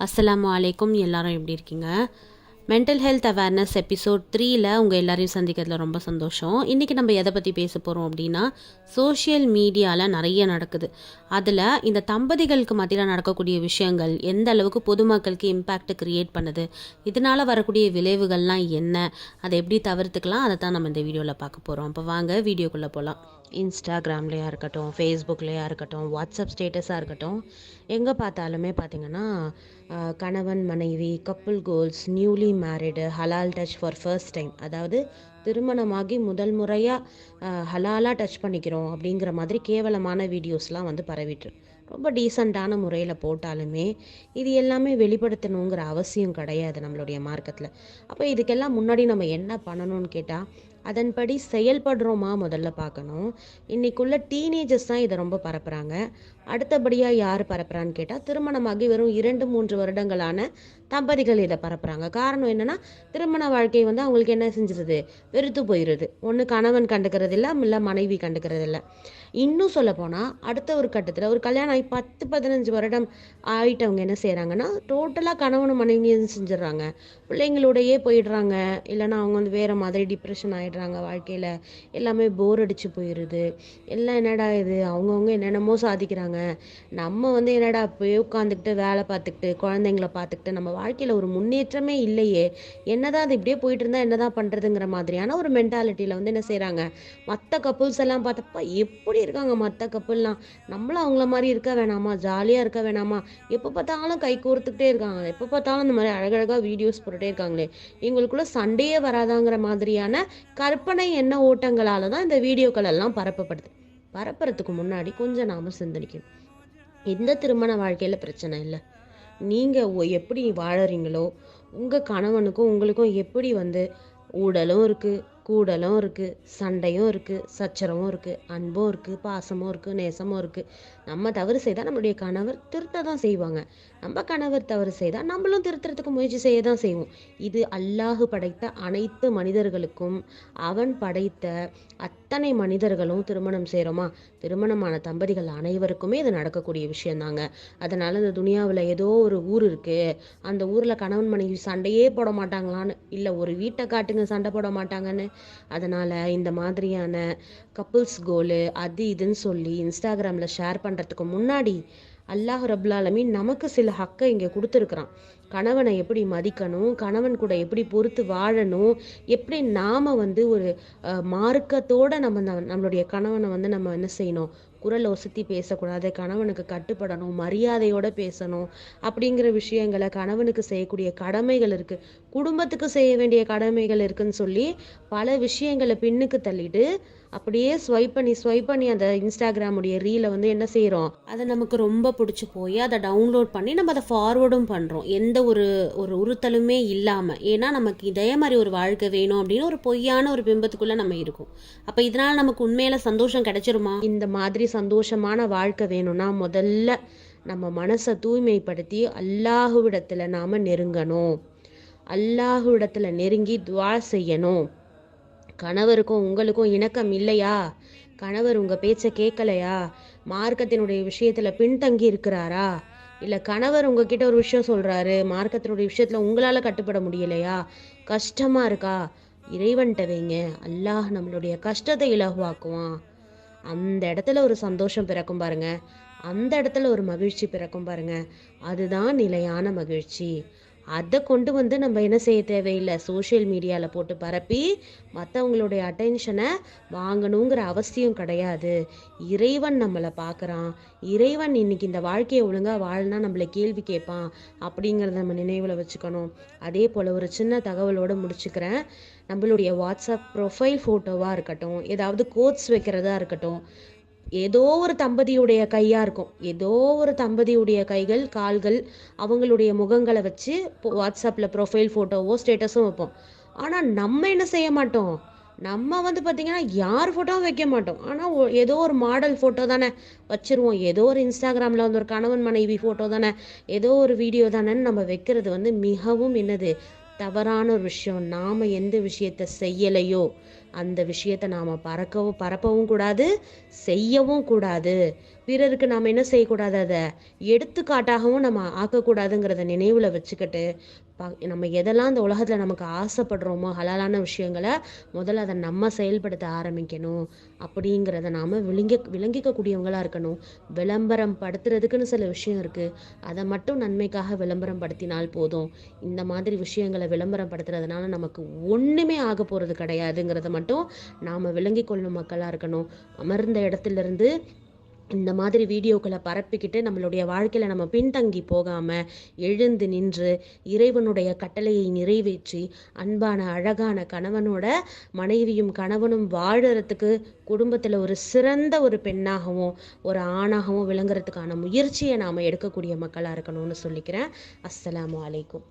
அஸ்ஸலாமு வலைக்கும் எல்லாரும் எப்படி இருக்கீங்க? மென்டல் ஹெல்த் அவேர்னஸ் எபிசோட் த்ரீல உங்கள் எல்லாரையும் சந்திக்கிறதுல ரொம்ப சந்தோஷம். இன்றைக்கி நம்ம எதை பற்றி பேச போகிறோம் அப்படின்னா சோஷியல் மீடியாவில் நிறைய நடக்குது. அதில் இந்த தம்பதிகளுக்கு மத்தியில் நடக்கக்கூடிய விஷயங்கள் எந்த அளவுக்கு பொதுமக்களுக்கு இம்பேக்ட் க்ரியேட் பண்ணுது இதனால் வரக்கூடிய விளைவுகள்லாம் என்ன அதை எப்படி தவிர்த்துக்கலாம் அதை தான் நம்ம இந்த வீடியோவில் பார்க்க போகிறோம் அப்போ வாங்க வீடியோக்குள்ளே போகலாம் இன்ஸ்டாகிராம்லேயா இருக்கட்டும் ஃபேஸ்புக்லேயா இருக்கட்டும் வாட்ஸ்அப் ஸ்டேட்டஸாக இருக்கட்டும் எங்கே பார்த்தாலுமே பார்த்தீங்கன்னா கணவன் மனைவி கப்புள் கோல்ஸ் நியூலி மேரிடு ஹலால் டச் ஃபார் ஃபர்ஸ்ட் டைம் அதாவது திருமணமாகி முதல் முறையாக ஹலாலாக டச் பண்ணிக்கிறோம் அப்படிங்கிற மாதிரி கேவலமான வீடியோஸ்லாம் வந்து பரவிட்டு ரொம்ப டீசெண்டான முறையில் போட்டாலுமே இது எல்லாமே வெளிப்படுத்தணுங்கிற அவசியம் கிடையாது நம்மளுடைய மார்க்கத்தில் அப்போ இதுக்கெல்லாம் முன்னாடி நம்ம என்ன பண்ணணும்னு கேட்டால் அதன்படி செயல்படுறோமா முதல்ல பார்க்கணும். இன்னைக்குள்ள டீனேஜர்ஸ் தான் இதை ரொம்ப பரப்புகிறாங்க அடுத்தபடியாக யார் பரப்புறான்னு கேட்டால் திருமணமாகி வெறும் இரண்டு மூன்று வருடங்களான தம்பதிகள் இதை பரப்புகிறாங்க காரணம் என்னன்னா திருமண வாழ்க்கை வந்து அவங்களுக்கு என்ன செஞ்சிருது? வெறுத்து போயிடுது ஒன்று கணவன் கண்டுக்கிறது இல்லை இல்லை மனைவி கண்டுக்கிறது இல்லை இன்னும் சொல்ல போனால் அடுத்த ஒரு கட்டத்தில் ஒரு கல்யாணம் ஆகி பத்து பதினஞ்சு வருடம் ஆயிட்டவங்க என்ன செய்கிறாங்கன்னா டோட்டலாக கணவன் மனைவியும் செஞ்சிடுறாங்க. பிள்ளைங்களோடையே போயிடுறாங்க. இல்லைன்னா அவங்க வந்து வேறு மாதிரி டிப்ரெஷன் ஆயிடுறாங்க வாழ்க்கையில். எல்லாமே போர் அடித்து போயிடுது எல்லாம் என்னடா இது? அவங்கவுங்க என்னென்னமோ சாதிக்கிறாங்க. நம்ம வந்து என்னடா போய் உட்காந்துக்கிட்டு வேலை பார்த்துக்கிட்டு குழந்தைங்கள பார்த்துக்கிட்டு நம்ம வாழ்க்கையில் ஒரு முன்னேற்றமே இல்லையே. என்னதான் அது இப்படியே போயிட்டு இருந்தா என்னதான் பண்ணுறதுங்கிற மாதிரியான ஒரு மென்டாலிட்டியில் வந்து என்ன செய்கிறாங்க மற்ற கப்புள்ஸ் எல்லாம் பார்த்தப்ப எப்படி இருக்காங்க மற்ற கப்புள்லாம் நம்மளும் அவங்கள மாதிரி இருக்க வேணாமா? ஜாலியாக இருக்க வேணாமா? எப்போ பார்த்தாலும் கை கோர்த்துக்கிட்டே இருக்காங்க. எப்போ பார்த்தாலும் இந்த மாதிரி அழகழகாக வீடியோஸ் போட்டுகிட்டே இருக்காங்களே. எங்களுக்குள்ள சண்டையே வராதாங்கிற மாதிரியான கற்பனை எண்ண ஓட்டங்களால தான் இந்த வீடியோக்கள் எல்லாம் பரப்பப்படுது. பரப்புறதுக்கு முன்னாடி கொஞ்சம் நாம சிந்தனிக்கணும். எந்த திருமண வாழ்க்கையில் பிரச்சனை இல்லை. நீங்கள் எப்படி வாழறீங்களோ உங்கள் கணவனுக்கும் உங்களுக்கும் எப்படி வந்து ஊடலும் இருக்குது கூடலும் இருக்குது சண்டையும் இருக்குது சச்சரவும் இருக்குது அன்பும் இருக்குது பாசமும் இருக்குது நேசமும் இருக்குது நம்ம தவறு செய்தால் நம்மளுடைய கணவர் திருத்த தான் செய்வாங்க. நம்ம கணவர் தவறு செய்தால் நம்மளும் திருத்துறதுக்கு முயற்சி செய்ய தான் செய்வோம். இது அல்லாஹு படைத்த அனைத்து மனிதர்களுக்கும் அவன் படைத்த அத்தனை மனிதர்களும் திருமணம் செய்கிறோமா திருமணமான தம்பதிகள் அனைவருக்குமே இது நடக்கக்கூடிய விஷயந்தாங்க. அதனால் இந்த துனியாவில் ஏதோ ஒரு ஊர் இருக்குது அந்த ஊரில் கணவன் மனைவி சண்டையே போட மாட்டாங்களான்னு இல்லை ஒரு வீட்டை காட்டுங்க சண்டை போட மாட்டாங்கன்னு அதனால இந்த மாதிரியான கப்புள்ஸ் கோலு அது இதுன்னு சொல்லி இன்ஸ்டாகிராமில் ஷேர் பண்ணுறதுக்கு முன்னாடி அல்லாஹ் ரபுல் நமக்கு சில ஹக்கை இங்கே கொடுத்துருக்குறான். கணவனை எப்படி மதிக்கணும் கணவன் கூட எப்படி பொறுத்து வாழணும் எப்படி நாம வந்து ஒரு மார்க்கத்தோடு மார்க்கத்தோட நம்ம நம்மளுடைய கணவனை வந்து நம்ம என்ன செய்யணும் குரல் ஒசத்தி பேசக்கூடாது கணவனுக்கு கட்டுப்படணும் மரியாதையோட பேசணும் அப்படிங்கிற விஷயங்களை கணவனுக்கு செய்யக்கூடிய கடமைகள் இருக்குது குடும்பத்துக்கு செய்ய வேண்டிய கடமைகள் இருக்குன்னு சொல்லி பல விஷயங்களை பின்னுக்கு தள்ளிட்டு அப்படியே ஸ்வைப் பண்ணி ஸ்வைப் பண்ணி அந்த இன்ஸ்டாகிராமுடைய ரீலை வந்து என்ன செய்கிறோம் அதை நமக்கு ரொம்ப பிடிச்சி போய் அதை டவுன்லோட் பண்ணி நம்ம அதை ஃபார்வர்டும் பண்ணுறோம் எந்த ஒரு ஒரு உறுத்தலுமே இல்லாமல் ஏன்னா நமக்கு இதே மாதிரி ஒரு வாழ்க்கை வேணும் அப்படின்னு ஒரு பொய்யான ஒரு பிம்பத்துக்குள்ளே நம்ம இருக்கோம். அப்போ இதனால் நமக்கு உண்மையில சந்தோஷம் கிடைச்சிருமா? இந்த மாதிரி சந்தோஷமான வாழ்க்கை வேணும்னா முதல்ல நம்ம மனசை தூய்மைப்படுத்தி அல்லாஹுவிடத்தில் நாம் நெருங்கணும். அல்லாஹுவிடத்தில் நெருங்கி துவா செய்யணும். கணவருக்கும் உங்களுக்கும் இணக்கம் இல்லையா? கணவர் உங்க பேச்சை கேட்கலையா? மார்க்கத்தினுடைய விஷயத்துல பின்தங்கி இருக்கிறாரா? இல்லை கணவர் உங்ககிட்ட ஒரு விஷயம் சொல்றாரு மார்க்கத்தினுடைய விஷயத்துல உங்களால கட்டுப்பட முடியலையா? கஷ்டமா இருக்கா? இறைவன்கிட்ட வைங்க. அல்லாஹ் நம்மளுடைய கஷ்டத்தை இலகுவாக்குவான். அந்த இடத்துல ஒரு சந்தோஷம் பிறக்கும் பாருங்க. அந்த இடத்துல ஒரு மகிழ்ச்சி பிறக்கும் பாருங்க. அதுதான் நிலையான மகிழ்ச்சி. அதை கொண்டு வந்து நம்ம என்ன செய்ய தேவையில்லை? சோஷியல் மீடியாவில் போட்டு பரப்பி மற்றவங்களுடைய அட்டென்ஷனை வாங்கணுங்கிற அவசியம் கிடையாது. இறைவன் நம்மளை பார்க்குறான் இறைவன் இன்னைக்கு இந்த வாழ்க்கையை ஒழுங்காக வாழ்னா நம்மளை கேள்வி கேட்பான் அப்படிங்கிறத நம்ம நினைவில் வச்சுக்கணும். அதே போல் ஒரு சின்ன தகவலோடு முடிச்சுக்கிறேன். நம்மளுடைய வாட்ஸ்அப் ப்ரொஃபைல் ஃபோட்டோவாக இருக்கட்டும் ஏதாவது கோட்ஸ் வைக்கிறதா இருக்கட்டும் ஏதோ ஒரு தம்பதியுடைய கையா இருக்கும். ஏதோ ஒரு தம்பதியுடைய கைகள் கால்கள் அவங்களுடைய முகங்களை வச்சு வாட்ஸ்அப்பில் ப்ரொஃபைல் ஃபோட்டோவோ ஸ்டேட்டஸும் வைப்போம். ஆனால் நம்ம என்ன செய்ய மாட்டோம்? நம்ம வந்து பார்த்திங்கன்னா யார் ஃபோட்டோவும் வைக்க மாட்டோம். ஆனால் ஏதோ ஒரு மாடல் ஃபோட்டோ தானே வச்சுருவோம். ஏதோ ஒரு இன்ஸ்டாகிராமில் வந்து ஒரு கணவன் மனைவி ஃபோட்டோ தானே ஏதோ ஒரு வீடியோ தானேன்னு நம்ம வைக்கிறது வந்து மிகவும் என்னது? தவறான ஒரு விஷயம். நாம் எந்த விஷயத்தை செய்யலையோ? அந்த விஷயத்தை நாம் பறக்கவும் பரப்பவும் கூடாது செய்யவும் கூடாது. பிறருக்கு நாம் என்ன செய்யக்கூடாது? அதை எடுத்துக்காட்டாகவும் நம்ம ஆக்கக்கூடாதுங்கிறத நினைவில் வச்சுக்கிட்டு ப நம்ம எதெல்லாம் இந்த உலகத்தில் நமக்கு ஆசைப்படுறோமோ ஹலாலான விஷயங்களை முதல்ல அதை நம்ம செயல்படுத்த ஆரம்பிக்கணும். அப்படிங்கிறத நாம் விளங்கி விளங்கிக்கக்கூடியவங்களாக இருக்கணும். விளம்பரம் படுத்துறதுக்குன்னு சில விஷயம் இருக்குது அதை மட்டும் நன்மைக்காக விளம்பரம் படுத்தினால் போதும். இந்த மாதிரி விஷயங்களை விளம்பரம் படுத்துறதுனால நமக்கு ஒன்றுமே ஆக போகிறது கிடையாதுங்கிறத மட்டும் மட்டும் நாம் விளங்கி கொள்ளும் மக்களாக இருக்கணும். அமர்ந்த இடத்துலேருந்து இந்த மாதிரி வீடியோக்களை பரப்பிக்கிட்டு நம்மளுடைய வாழ்க்கையில் நம்ம பின்தங்கி போகாமல் எழுந்து நின்று இறைவனுடைய கட்டளையை நிறைவேற்றி அன்பான அழகான கணவனோட மனைவியும் கணவனும் வாழறதுக்கு குடும்பத்தில் ஒரு சிறந்த ஒரு பெண்ணாகவும் ஒரு ஆணாகவும் விளங்குறதுக்கான முயற்சியை நாம் எடுக்கக்கூடிய மக்களாக இருக்கணும்னு சொல்லிக்கிறேன். அஸ்ஸலாமு வலைக்கும்